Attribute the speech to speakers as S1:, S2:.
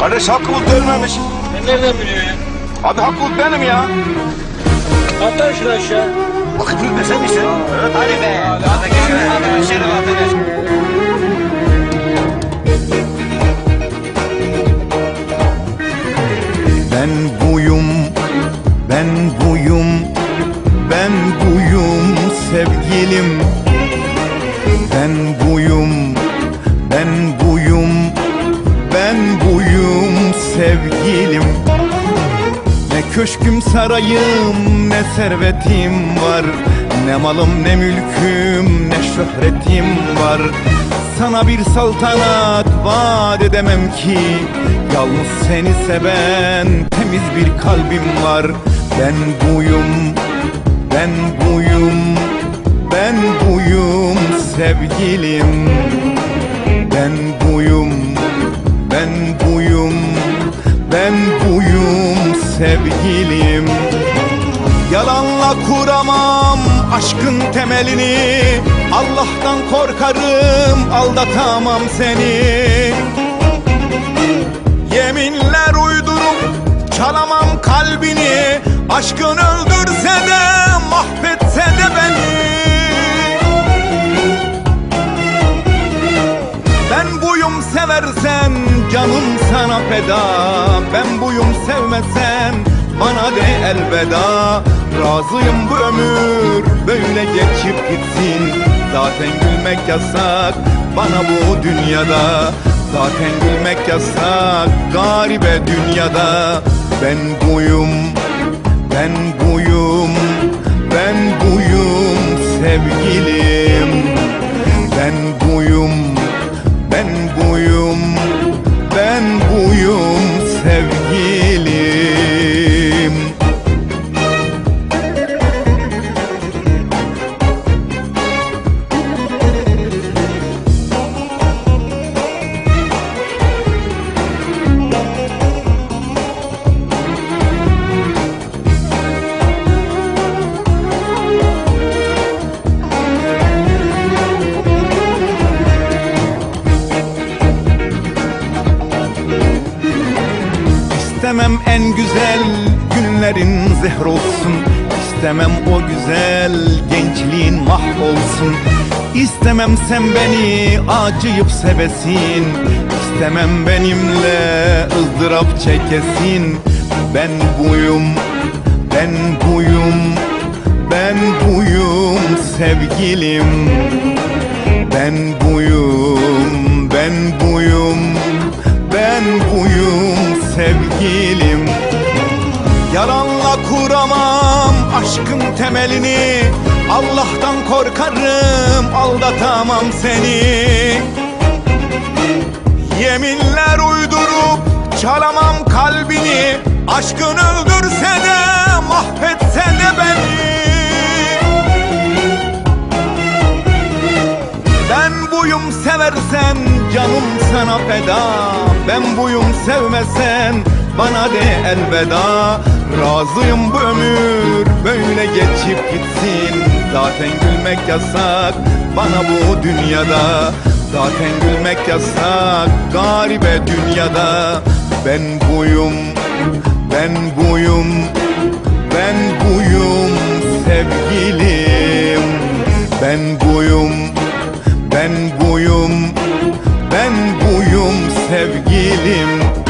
S1: Kardeş Hakkı Bulut ölmemiş.
S2: Ben nereden biliyorsun ya?
S1: Abi Hakkı Bulut benim ya.
S2: Atlar şunu aşağı.
S1: Hakkı Bulut be sen misin? Evet.
S2: Hadi be. Hadi. Hadi geçelim.
S3: Köşküm sarayım ne servetim var? Ne malım ne mülküm ne şöhretim var? Sana bir saltanat vaat edemem ki. Yalnız seni seven temiz bir kalbim var. Ben buyum, ben buyum, ben buyum sevgilim. Ben buyum, sevgilim. Yalanla kuramam aşkın temelini. Allah'tan korkarım aldatamam seni. Yeminler uydurup çalamam kalbini. Aşkın öldürse de sana feda. Ben buyum sevmesen bana de elveda. Razıyım bu ömür böyle geçip gitsin. Zaten gülmek yasak bana bu dünyada. Zaten gülmek yasak garibe dünyada. Ben buyum, ben buyum, ben buyum sevgilim. Ben buyum, İstemem en güzel günlerin zehr olsun. İstemem o güzel gençliğin mahvolsun. İstemem sen beni acıyıp sevesin. İstemem benimle ızdırap çekesin. Ben buyum, ben buyum, ben buyum sevgilim. Ben temelini Allah'tan korkarım aldatamam seni. Yeminler uydurup çalamam kalbini Aşkın öldürse de mahvetse de beni. Ben buyum seversen canım sana feda. Ben buyum sevmesen bana de elveda Razıyım bu ömür böyle geçip gitsin. Zaten gülmek yasak bana bu dünyada. Zaten gülmek yasak garibe dünyada. Ben buyum, ben buyum, ben buyum sevgilim. Ben buyum, ben buyum, ben buyum sevgilim